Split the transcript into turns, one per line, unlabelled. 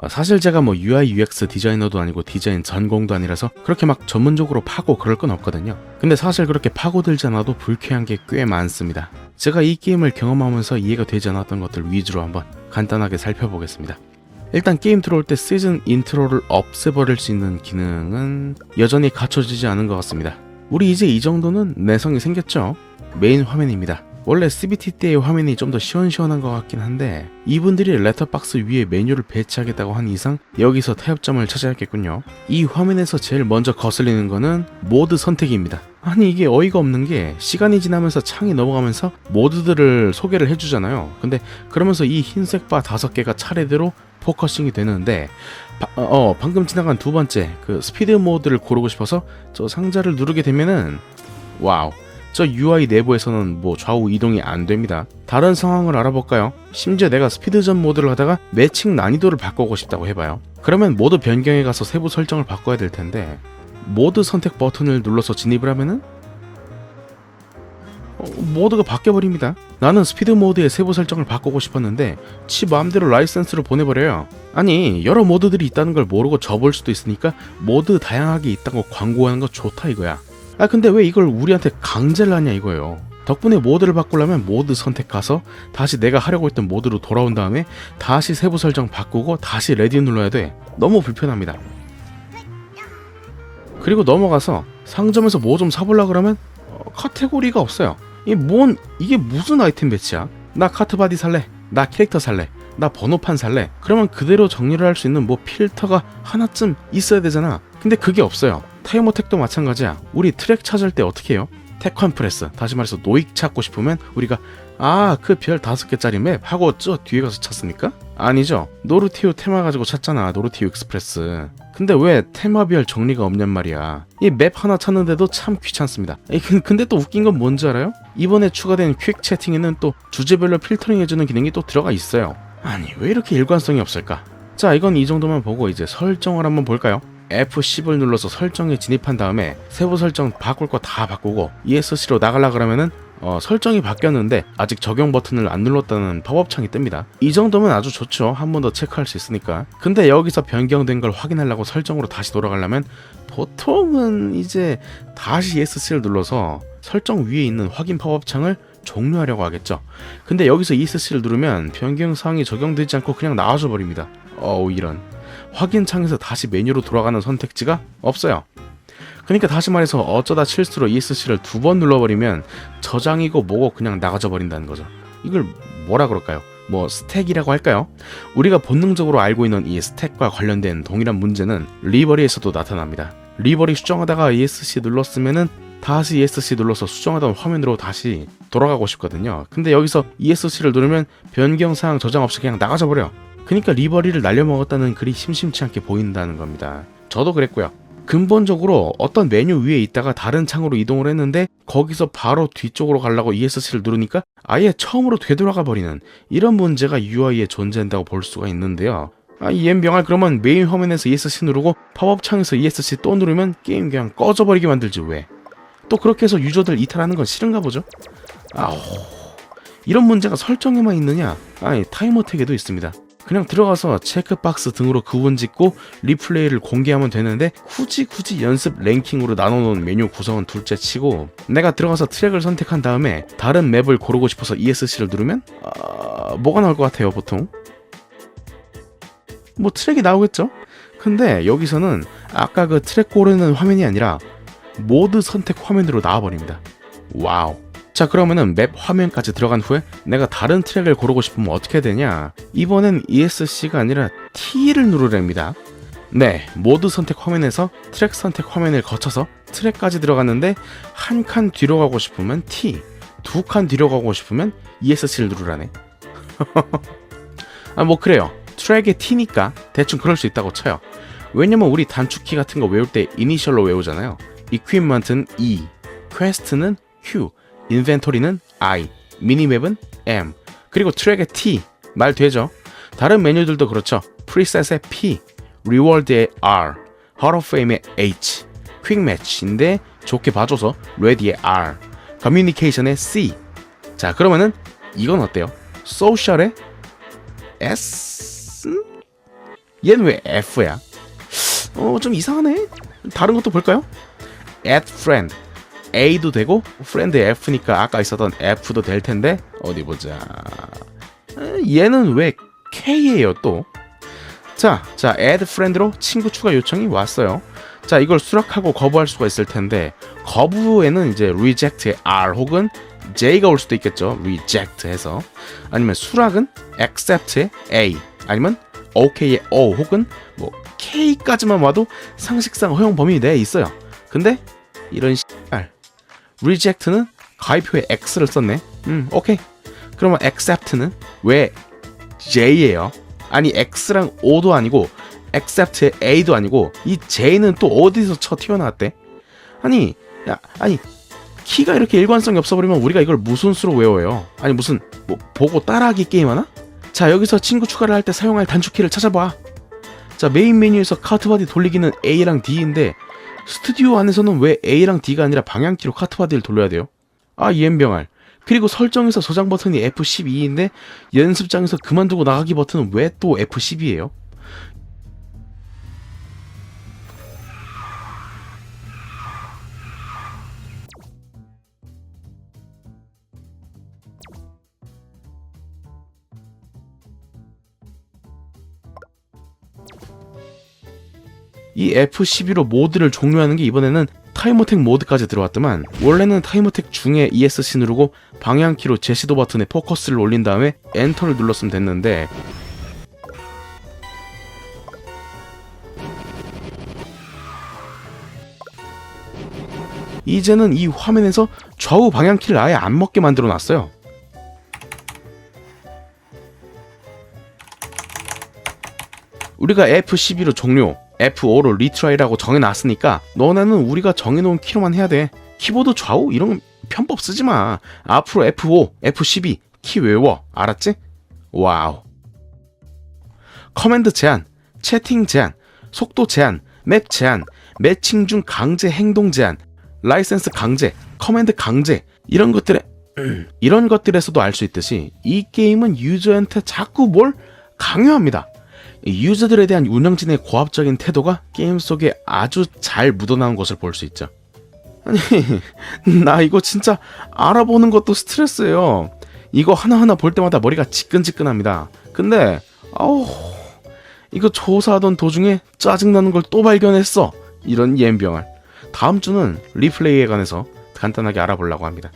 어, 사실 제가 뭐 UI UX 디자이너도 아니고 디자인 전공도 아니라서 그렇게 막 전문적으로 파고 그럴 건 없거든요. 근데 사실 그렇게 파고들지 않아도 불쾌한 게 꽤 많습니다. 제가 이 게임을 경험하면서 이해가 되지 않았던 것들 위주로 한번 간단하게 살펴보겠습니다. 일단 게임 들어올 때 시즌 인트로를 없애버릴 수 있는 기능은 여전히 갖춰지지 않은 것 같습니다. 우리 이제 이 정도는 내성이 생겼죠? 메인 화면입니다. 원래 CBT 때의 화면이 좀 더 시원시원한 것 같긴 한데 이분들이 레터박스 위에 메뉴를 배치하겠다고 한 이상 여기서 타협점을 찾아야겠군요. 이 화면에서 제일 먼저 거슬리는 거는 모드 선택입니다. 아니 이게 어이가 없는 게 시간이 지나면서 창이 넘어가면서 모드들을 소개를 해주잖아요. 근데 그러면서 이 흰색 바 다섯 개가 차례대로 포커싱이 되는데 바- 어 방금 지나간 두 번째 그 스피드 모드를 고르고 싶어서 저 상자를 누르게 되면은 와우 저 UI 내부에서는 뭐 좌우 이동이 안 됩니다. 다른 상황을 알아볼까요? 심지어 내가 스피드전 모드를 하다가 매칭 난이도를 바꾸고 싶다고 해봐요. 그러면 모드 변경에 가서 세부 설정을 바꿔야 될 텐데 모드 선택 버튼을 눌러서 진입을 하면은 어, 모드가 바뀌어버립니다. 나는 스피드 모드의 세부 설정을 바꾸고 싶었는데 지 마음대로 라이센스를 보내버려요. 아니 여러 모드들이 있다는 걸 모르고 접을 수도 있으니까 모드 다양하게 있다고 광고하는 거 좋다 이거야. 아 근데 왜 이걸 우리한테 강제를 하냐 이거예요. 덕분에 모드를 바꾸려면 모드 선택 가서 다시 내가 하려고 했던 모드로 돌아온 다음에 다시 세부 설정 바꾸고 다시 레디 눌러야 돼. 너무 불편합니다. 그리고 넘어가서 상점에서 뭐 좀 사보려 그러면 어, 카테고리가 없어요. 이뭔 이게 무슨 아이템 배치야? 나 카트 바디 살래. 나 캐릭터 살래. 나 번호판 살래. 그러면 그대로 정리를 할 수 있는 뭐 필터가 하나쯤 있어야 되잖아. 근데 그게 없어요. 타이머택도 마찬가지야. 우리 트랙 찾을 때 어떻게 해요? 택환 프레스. 다시 말해서 노익 찾고 싶으면 우리가 아 그 별 다섯 개짜리 맵 하고 저 뒤에 가서 찾습니까? 아니죠. 노르티우 테마 가지고 찾잖아. 노르티우 익스프레스. 근데 왜 테마별 정리가 없냔 말이야. 이 맵 하나 찾는데도 참 귀찮습니다. 그- 근데 또 웃긴 건 뭔지 알아요? 이번에 추가된 퀵 채팅에는 또 주제별로 필터링 해주는 기능이 또 들어가 있어요. 아니 왜 이렇게 일관성이 없을까? 자 이건 이 정도만 보고 이제 설정을 한번 볼까요? F10을 눌러서 설정에 진입한 다음에 세부 설정 바꿀 거 다 바꾸고 ESC로 나가려 그러면은 어, 설정이 바뀌었는데 아직 적용 버튼을 안 눌렀다는 팝업 창이 뜹니다. 이 정도면 아주 좋죠. 한 번 더 체크할 수 있으니까. 근데 여기서 변경된 걸 확인하려고 설정으로 다시 돌아가려면 보통은 이제 다시 ESC를 눌러서 설정 위에 있는 확인 팝업 창을 종료하려고 하겠죠. 근데 여기서 ESC를 누르면 변경 사항이 적용되지 않고 그냥 나와줘 버립니다. 어우 이런. 확인 창에서 다시 메뉴로 돌아가는 선택지가 없어요. 그러니까 다시 말해서 어쩌다 실수로 ESC를 두 번 눌러버리면 저장이고 뭐고 그냥 나가져 버린다는 거죠. 이걸 뭐라 그럴까요? 뭐 스택이라고 할까요? 우리가 본능적으로 알고 있는 이 스택과 관련된 동일한 문제는 리버리에서도 나타납니다. 리버리 수정하다가 ESC 눌렀으면은 다시 ESC 눌러서 수정하던 화면으로 다시 돌아가고 싶거든요. 근데 여기서 ESC를 누르면 변경 사항 저장 없이 그냥 나가져 버려. 그러니까 리버리를 날려먹었다는 글이 심심치 않게 보인다는 겁니다. 저도 그랬고요. 근본적으로 어떤 메뉴 위에 있다가 다른 창으로 이동을 했는데 거기서 바로 뒤쪽으로 가려고 ESC를 누르니까 아예 처음으로 되돌아가 버리는 이런 문제가 UI에 존재한다고 볼 수가 있는데요. 아, 이 엠병아 그러면 메인 화면에서 ESC 누르고 팝업 창에서 ESC 또 누르면 게임 그냥 꺼져버리게 만들지 왜? 또 그렇게 해서 유저들 이탈하는 건 싫은가 보죠? 아우 이런 문제가 설정에만 있느냐? 아니 타이머택에도 있습니다. 그냥 들어가서 체크박스 등으로 구분 짓고 리플레이를 공개하면 되는데 굳이 굳이 연습 랭킹으로 나눠놓은 메뉴 구성은 둘째 치고 내가 들어가서 트랙을 선택한 다음에 다른 맵을 고르고 싶어서 ESC를 누르면 아, 뭐가 나올 것 같아요 보통? 뭐 트랙이 나오겠죠? 근데 여기서는 아까 그 트랙 고르는 화면이 아니라 모드 선택 화면으로 나와버립니다. 와우 자 그러면은 맵 화면까지 들어간 후에 내가 다른 트랙을 고르고 싶으면 어떻게 되냐? 이번엔 ESC가 아니라 T를 누르랍니다. 네 모드 선택 화면에서 트랙 선택 화면을 거쳐서 트랙까지 들어갔는데 한 칸 뒤로 가고 싶으면 T 두 칸 뒤로 가고 싶으면 ESC를 누르라네. 아 뭐 그래요. 트랙의 T니까 대충 그럴 수 있다고 쳐요. 왜냐면 우리 단축키 같은 거 외울 때 이니셜로 외우잖아요. Equipment는 E 퀘스트는 Q 인벤토리는 I, 미니맵은 M, 그리고 트랙의 T 말 되죠? 다른 메뉴들도 그렇죠. 프리셋의 P, 리워드의 R, 헐 오브 페임의 H, 퀵 매치인데 좋게 봐줘서 레디의 R, 커뮤니케이션의 C. 자 그러면은 이건 어때요? 소셜의 S? 얘는 왜 F야? 어, 좀 이상하네. 다른 것도 볼까요? add friend. A도 되고 friend F니까 아까 있었던 F도 될 텐데 어디 보자. 에, 얘는 왜 K예요 또? 자, 자 add friend로 친구 추가 요청이 왔어요. 자, 이걸 수락하고 거부할 수가 있을 텐데 거부에는 이제 reject의 R 혹은 J가 올 수도 있겠죠. reject 해서 아니면 수락은 accept의 A 아니면 OK의 O 혹은 뭐 K까지만 와도 상식상 허용 범위 내에 있어요. 근데 이런 씨발 reject는 가입표에 X를 썼네. 음, 오케이. 그러면 accept는 왜 J예요? 아니 X랑 O도 아니고 accept의 A도 아니고 이 J는 또 어디서 쳐 튀어나왔대? 아니, 야, 아니 키가 이렇게 일관성이 없어버리면 우리가 이걸 무슨 수로 외워요? 아니 무슨 뭐 보고 따라하기 게임 하나? 자 여기서 친구 추가를 할 때 사용할 단축키를 찾아봐. 자 메인 메뉴에서 카트 바디 돌리기는 A랑 D인데 스튜디오 안에서는 왜 A랑 D가 아니라 방향키로 카트바디를 돌려야 돼요? 아 이엠병알. 그리고 설정에서 저장 버튼이 F12인데 연습장에서 그만두고 나가기 버튼은 왜 또 F12예요? 이 F12로 모드를 종료하는 게 이번에는 타임어택 모드까지 들어왔더만 원래는 타임어택 중에 ESC 누르고 방향키로 제시도 버튼에 포커스를 올린 다음에 엔터를 눌렀으면 됐는데 이제는 이 화면에서 좌우 방향키를 아예 안 먹게 만들어 놨어요. 우리가 F12로 종료, F5로 리트라이라고 정해놨으니까 너네는 우리가 정해놓은 키로만 해야 돼. 키보드 좌우 이런 편법 쓰지 마. 앞으로 F5, F12 키 외워. 알았지? 와우. 커맨드 제한, 채팅 제한, 속도 제한, 맵 제한, 매칭 중 강제 행동 제한, 라이센스 강제, 커맨드 강제 이런 것들에 이런 것들에서도 알 수 있듯이 이 게임은 유저한테 자꾸 뭘 강요합니다. 이 유저들에 대한 운영진의 고압적인 태도가 게임 속에 아주 잘 묻어나온 것을 볼 수 있죠. 아니, 나 이거 진짜 알아보는 것도 스트레스예요. 이거 하나하나 볼 때마다 머리가 지끈지끈합니다. 근데, 아우, 이거 조사하던 도중에 짜증나는 걸 또 발견했어. 이런 옌병을. 다음 주는 리플레이에 관해서 간단하게 알아보려고 합니다.